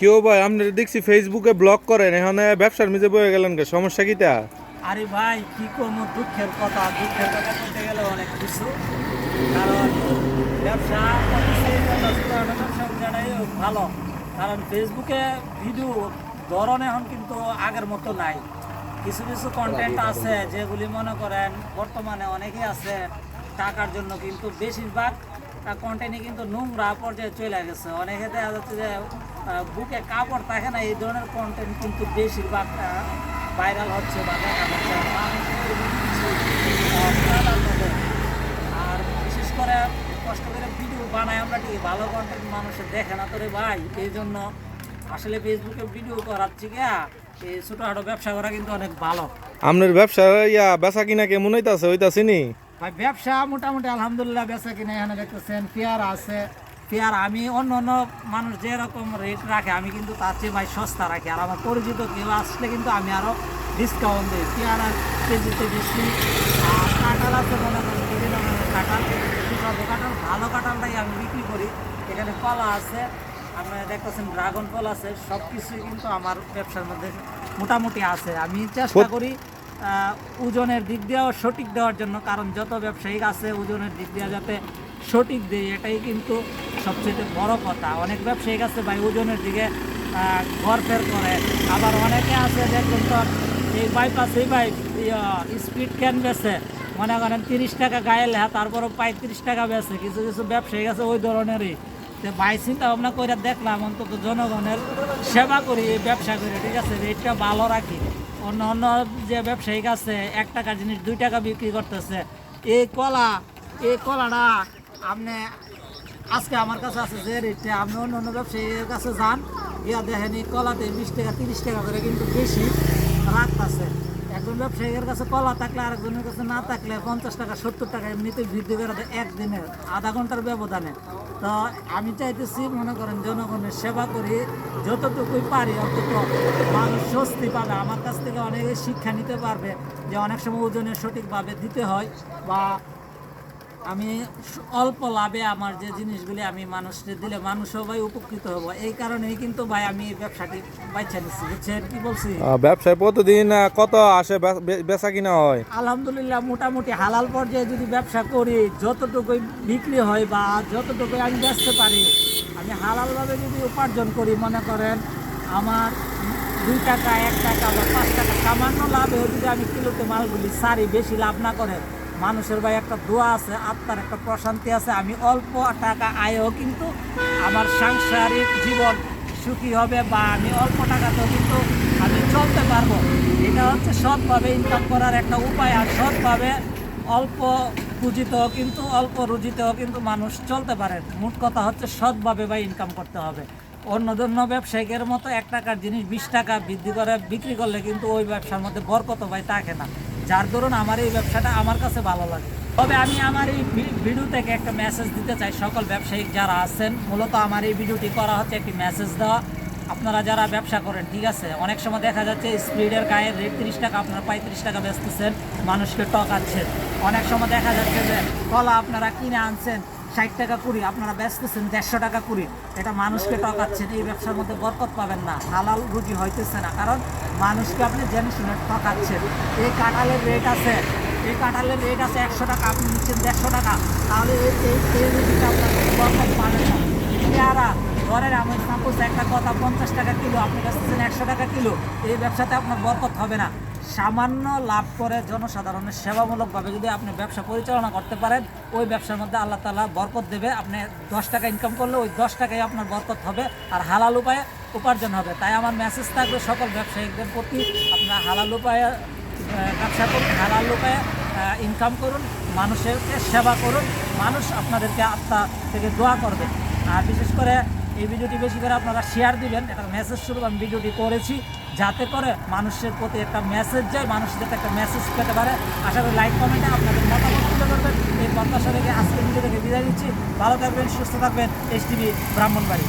কেউ ভাই আপনার দেখছি ফেসবুকে ব্লক করেন এখানে ব্যবসার মিজে বয়ে গেলেন কে? সমস্যা কিটা আরে ভাই কি করব? দুঃখের কথা দুঃখের কথা বলতে গেলে অনেক কিছু। কারণ ব্যবসা জানাই ভালো। কারণ ফেসবুকে ভিডিও ধরন এখন কিন্তু আগের মতো নাই। কিছু কিছু কন্টেন্ট আছে যেগুলি মনে করেন বর্তমানে অনেকেই আছে টাকার জন্য কিন্তু বেশিরভাগ কন্টেন্টই কিন্তু নোংরা পর্যায়ে চলে গেছে। অনেকে দেখা যাচ্ছে যে বুকে কাপড় থাকে না এই ধরনের কন্টেন্ট কিন্তু বেশিরভাগ ভাইরাল হচ্ছে বা দেখা যাচ্ছে। আর বিশেষ করে কষ্ট করে ভিডিও বানাই আমরা ঠিক ভালো কন্টেন্ট মানুষের দেখে না তো রে ভাই? এই জন্য আসলে ফেসবুকে ভিডিও করার থেকে এই ছোটোখাটো ব্যবসা করা কিন্তু অনেক ভালো। আপনার ব্যবসা ইয়া বেচা কিনা কেমন হইতাছে হইতাছে নি? ভাই ব্যবসা মোটামুটি আলহামদুলিল্লাহ বেচা কিনা এখানে দেখতেছেন পেয়ারা আছে। পেয়ারা আমি অন্য অন্য মানুষ যেরকম রেট রাখে আমি কিন্তু তার চেয়ে ভাই সস্তা রাখি। আর আমার পরিচিত কেউ আসলে কিন্তু আমি আরও ডিসকাউন্ট দিই। পেয়ারা কেজিতে বেশি। আর কাঁঠাল আছে মনে করেন বিভিন্ন ধরনের কাঁঠাল। সব কাঁঠাল ভালো কাঁঠালটাই আমি বিক্রি করি। এখানে কলা আছে আপনারা দেখতেছেন ড্রাগন ফল আছে। সব কিছুই কিন্তু আমার ব্যবসার মধ্যে মোটামুটি আছে। আমি চেষ্টা করি ওজনের দিক দিয়েও সঠিক দেওয়ার জন্য। কারণ যত ব্যবসায়িক আছে ওজনের দিক দিয়ে যাতে সঠিক দেয় এটাই কিন্তু সবচেয়ে বড় কথা। অনেক ব্যবসায়িক আছে ভাই ওজনের দিকে ঘরফের করে। আবার অনেকে আছে দেখবেন তো, এই বাইপাস এই বাইক স্পিড ক্যান বেছে মনে করেন তিরিশ টাকা গায়ে লেহা, তারপরও পঁয়ত্রিশ টাকা বেছে কিছু কিছু ব্যবসায়ী আছে ওই ধরনেরই। তো ভাই, চিন্তা ভাবনা করে দেখলাম, অন্তত জনগণের সেবা করি, এই ব্যবসা করি, ঠিক আছে? রেটটা ভালো রাখি। অন্য অন্য যে ব্যবসায়িক আছে, এক টাকা জিনিস দুই টাকা বিক্রি করতেছে। এই কলা, এই কলাটা আপনি আজকে আমার কাছে আছে যে রেটে আপনি অন্য অন্য ব্যবসায়ীর কাছে যান ইয়া দেখেন এই কলাতে বিশ টাকা, তিরিশ টাকা করে কিন্তু বেশি রাখতেছে একজন ব্যবসায়ীর কাছে কলা থাকলে আরেকজনের কাছে না থাকলে পঞ্চাশ টাকা, সত্তর টাকা এমনিতে বৃদ্ধি করে দেয় একদিনের আধা ঘণ্টার ব্যবধানে। তো আমি চাইতেছি, মনে করেন, জনগণের সেবা করি, যতটুকুই পারি, অন্তত মানুষ স্বস্তি পাবে। আমার কাছ থেকে অনেকে শিক্ষা নিতে পারবে যে অনেক সময় ওজনের সঠিকভাবে দিতে হয় বা আমি অল্প লাভে আমার যে জিনিসগুলি আমি মানুষকে দিলে মানুষও ভাই উপকৃত হব। এই কারণেই কিন্তু ভাই আমি এই ব্যবসাটি বাচ্চা নিচ্ছি বুঝছেন? কি বলছি? ব্যবসায় প্রতিদিন কত আসে বেচা কিনা হয়? আলহামদুলিল্লাহ মোটামুটি হালাল পর্যায়ে যদি ব্যবসা করি যতটুকুই বিক্রি হয় বা যতটুকুই আমি বেচতে পারি আমি হালালভাবে যদি উপার্জন করি মনে করেন আমার দুই টাকা এক টাকা বা পাঁচ টাকা সামান্য লাভে যদি আমি কিলোতে মালগুলি সারি বেশি লাভ না করে মানুষের ভাই একটা দোয়া আছে, আত্মার একটা প্রশান্তি আছে, আমি অল্প টাকা আয়ও, কিন্তু আমার সাংসারিক জীবন সুখী হবে বা আমি অল্প টাকাতেও কিন্তু আমি চলতে পারব। এটা হচ্ছে সৎভাবে ইনকাম করার একটা উপায়, আর সৎভাবে অল্প পুঁজিতেও কিন্তু, অল্প রুজিতেও কিন্তু মানুষ চলতে পারে। মোট কথা হচ্ছে সৎভাবে বা ইনকাম করতে হবে। অন্য অন্য ব্যবসায়িকের মতো এক টাকার জিনিস বিশ টাকা বৃদ্ধি করে, বিক্রি করলে কিন্তু ওই ব্যবসার মধ্যে বরকত ভাই থাকে না। যার ধরুন আমার এই ব্যবসাটা আমার কাছে ভালো লাগে। তবে আমি আমার এই ভিডিও থেকে একটা মেসেজ দিতে চাই সকল ব্যবসায়িক যারা আছেন। মূলত আমার এই ভিডিওটি করা হচ্ছে একটি মেসেজ দেওয়া। আপনারা যারা ব্যবসা করেন, ঠিক আছে? অনেক সময় দেখা যাচ্ছে স্পিডের গায়ে রেট তিরিশ টাকা, আপনারা পঁয়ত্রিশ টাকা বেচতেছেন, মানুষকে টকাচ্ছেন অনেক সময় দেখা যাচ্ছে যে কলা আপনারা কিনে আনছেন ষাট টাকা কুড়ি, আপনারা বেচতেছেন দেড়শো টাকা কুড়ি। এটা মানুষকে টকাচ্ছেন এই ব্যবসার মধ্যে বরকত পাবেন না। হালাল রুজি হইতেছে না, কারণ মানুষকে আপনি জেনে শুনে ঠকাচ্ছেন। এই কাঁঠালের রেট আছে, এই কাঁঠালের রেট আছে একশো টাকা, আপনি নিচ্ছেন দেড়শো টাকা। তাহলে এই এই রুজিটা আপনার বরকত পাবেন না। পেয়ারা, ঘরের আমি সাপোজ একটা কথা, পঞ্চাশ টাকা কিলো, আপনি বেচতেছেন একশো টাকা কিলো, এই ব্যবসাতে আপনার বরকত হবে না। সামান্য লাভ করে জনসাধারণের সেবামূলকভাবে যদি আপনি ব্যবসা পরিচালনা করতে পারেন, ওই ব্যবসার মধ্যে আল্লাহ তালা বরকত দেবে। আপনি দশ টাকা ইনকাম করলে ওই দশ টাকায় আপনার বরকত হবে আর হালাল উপায়ে উপার্জন হবে। তাই আমার মেসেজ থাকবে, সকল ব্যবসায়িকদের প্রতি আপনার হালাল উপায়ে ব্যবসা করুন, হালাল উপায়ে ইনকাম করুন, মানুষেরকে সেবা করুন, মানুষ আপনাদেরকে আত্মা থেকে দোয়া করবে। আর বিশেষ করে এই ভিডিওটি বেশি করে আপনারা শেয়ার দিবেন একটা মেসেজ স্বরূপ আমি ভিডিওটি করেছি। যাতে করে মানুষের প্রতি একটা মেসেজ যায়, মানুষ যাতে একটা মেসেজ পেতে পারে। আশা করি লাইক কমেন্টে আপনাদের মতামত তুলে ধরবেন। এই প্রত্যাশা রেখে আজকের ভিডিও থেকে বিদায় দিচ্ছি ভালো থাকবেন, সুস্থ থাকবেন। এইচ টিভি ব্রাহ্মণবাড়ি